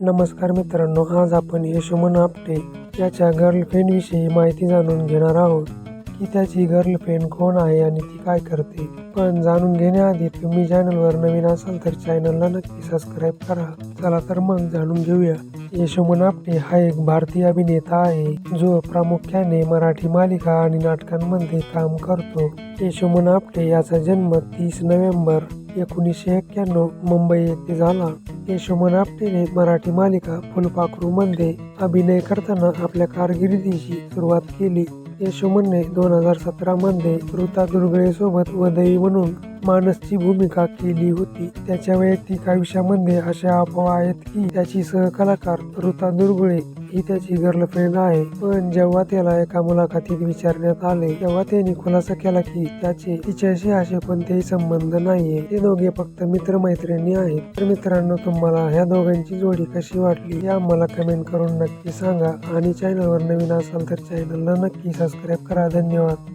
नमस्कार मित्रांनो आज आपण यशोमन आपटे याच्या गर्लफ्रेंडविषयी माहिती जाणून घेणार आहोत की त्याची गर्लफ्रेंड कोण आहे आणि ती काय करते. पण जाणून घेण्याआधी तुम्ही चॅनलवर नवीन असाल तर चॅनलला नक्की सबस्क्राईब करा. चला तर मग जाणून घेऊया. यशोमन आपटे हा एक भारतीय अभिनेता आहे जो प्रामुख्याने मराठी मालिका आणि नाटकांमध्ये काम करतो. यशोमन आपटे याचा जन्म तीस नोव्हेंबर एकोणीसशे एक्क्याण्णव मुंबई येथे झाला. यशोमन आपटेने मराठी मालिका फुलपाखरूमध्ये अभिनय करताना आपल्या कारकिर्दीची सुरुवात केली. यशोमनने दोन हजार सतरामध्ये ऋता दुर्गळे सोबत वदई म्हणून मानसची भूमिका केली होती. त्याच्या वैयक्तिक आयुष्यामध्ये अशा अफवा आहेत की त्याची सहकलाकार ऋता दुर्गुळे ही त्याची गर्लफ्रेंड आहे. पण जेव्हा त्याला एका मुलाखतीत विचारण्यात आले तेव्हा त्यांनी खुलासा केला की त्याचे तिच्याशी असे कोणतेही संबंध नाहीये. ते दोघे फक्त मित्र मैत्रिणी आहेत. तर मित्रांनो तुम्हाला ह्या दोघांची जोडी कशी वाटली हे आम्हाला कमेंट करून नक्की सांगा. आणि चॅनलवर नवीन असाल तर चॅनलला नक्की सबस्क्राईब करा. धन्यवाद.